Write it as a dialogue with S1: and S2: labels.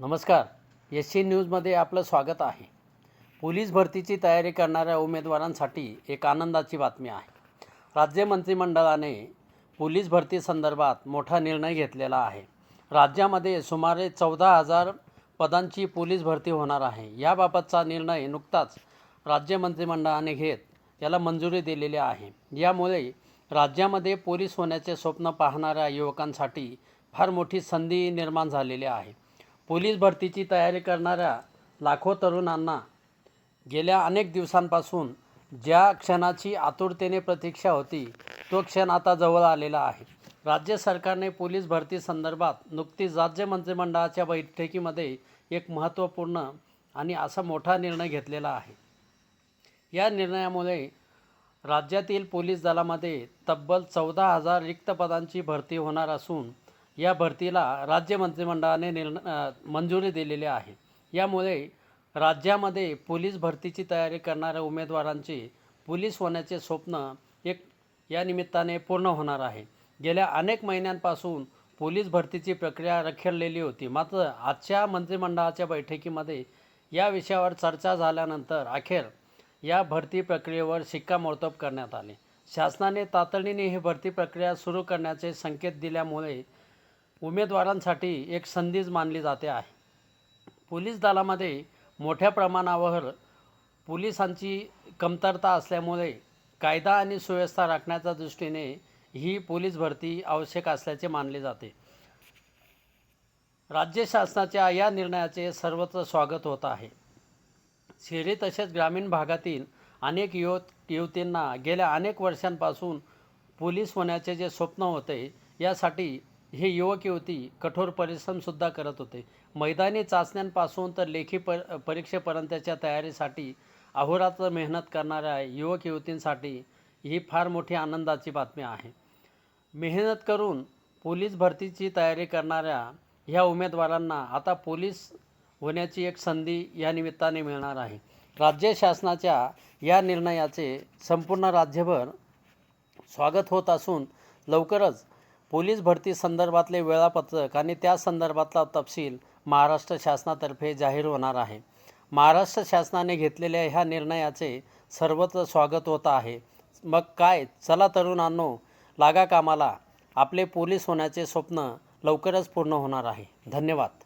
S1: नमस्कार. S C न्यूजमध्ये आपलं स्वागत आहे. पोलीस भरतीची तयारी करणाऱ्या उमेदवारांसाठी एक आनंदाची बातमी आहे. राज्य मंत्रिमंडळाने पोलीस भरती संदर्भात मोठा निर्णय घेतलेला आहे. राज्यामध्ये सुमारे चौदा हजार पदांची पोलीस भरती होणार आहे. याबाबतचा निर्णय नुकताच राज्य मंत्रिमंडळाने घेत याला मंजुरी दिलेली आहे. यामुळे राज्यामध्ये पोलीस होण्याचे स्वप्न पाहणाऱ्या युवकांसाठी फार मोठी संधी निर्माण झालेली आहे. पोलीस भरतीची तयारी करणाऱ्या लाखो तरुणांना गेल्या अनेक दिवसांपासून ज्या क्षणाची आतुरतेने प्रतीक्षा होती तो क्षण आता जवळ आलेला आहे. राज्य सरकारने पोलीस भरती संदर्भात नुकतीच राज्य मंत्रिमंडळाच्या बैठकीमध्ये एक महत्त्वपूर्ण आणि असा मोठा निर्णय घेतलेला आहे. या निर्णयामुळे राज्यातील पोलीस दलामध्ये तब्बल चौदा हजार रिक्त पदांची भरती होणार असून या भरतीला राज्य मंत्रिमंडळाने निर्णय मंजुरी दिलेली आहे. यामुळे राज्यामध्ये पोलीस भरतीची तयारी करणाऱ्या उमेदवारांची पोलीस होण्याचे स्वप्न एक या निमित्ताने पूर्ण होणार आहे. गेल्या अनेक महिन्यांपासून पोलीस भरतीची प्रक्रिया रखडलेली होती. मात्र आजच्या मंत्रिमंडळाच्या बैठकीमध्ये या विषयावर चर्चा झाल्यानंतर अखेर या भरती प्रक्रियेवर शिक्कामोर्तब करण्यात आले. शासनाने तातडीने ही भरती प्रक्रिया सुरू करण्याचे संकेत दिल्यामुळे उमेदवारांसाठी एक संधीच मानली जाते आहे. पोलीस दलामध्ये मोठ्या प्रमाणावर पोलिसांची कमतरता असल्यामुळे कायदा आणि सुव्यवस्था राखण्याच्या दृष्टीने ही पोलीस भरती आवश्यक असल्याचे मानले जाते. राज्य शासनाच्या या निर्णयाचे सर्वत्र स्वागत होत आहे. शहरी तसेच ग्रामीण भागातील अनेक युवक युवतींना गेल्या अनेक वर्षांपासून पोलीस होण्याचे जे स्वप्न होते यासाठी हे युवक युवती कठोर परिश्रमसुद्धा करत होते. मैदानी चाचण्यांपासून तर लेखी प परीक्षेपर्यंतच्या तयारीसाठी अहोरात्र मेहनत करणाऱ्या युवक युवतींसाठी ही फार मोठी आनंदाची बातमी आहे. मेहनत करून पोलीस भरतीची तयारी करणाऱ्या ह्या उमेदवारांना आता पोलीस होण्याची एक संधी या निमित्ताने मिळणार आहे. राज्य शासनाच्या या निर्णयाचे संपूर्ण राज्यभर स्वागत होत असून लवकरच पोलीस भरती संदर्भातले वेळापत्रक आणि त्या संदर्भातला तपशील महाराष्ट्र शासनातर्फे जाहीर होणार आहे. महाराष्ट्र शासनाने घेतलेल्या ह्या निर्णयाचे सर्वत्र स्वागत होत आहे. मग काय? चला तरुणांनो लागा कामाला. आपले पोलीस होण्याचे स्वप्न लवकरच पूर्ण होणार आहे. धन्यवाद.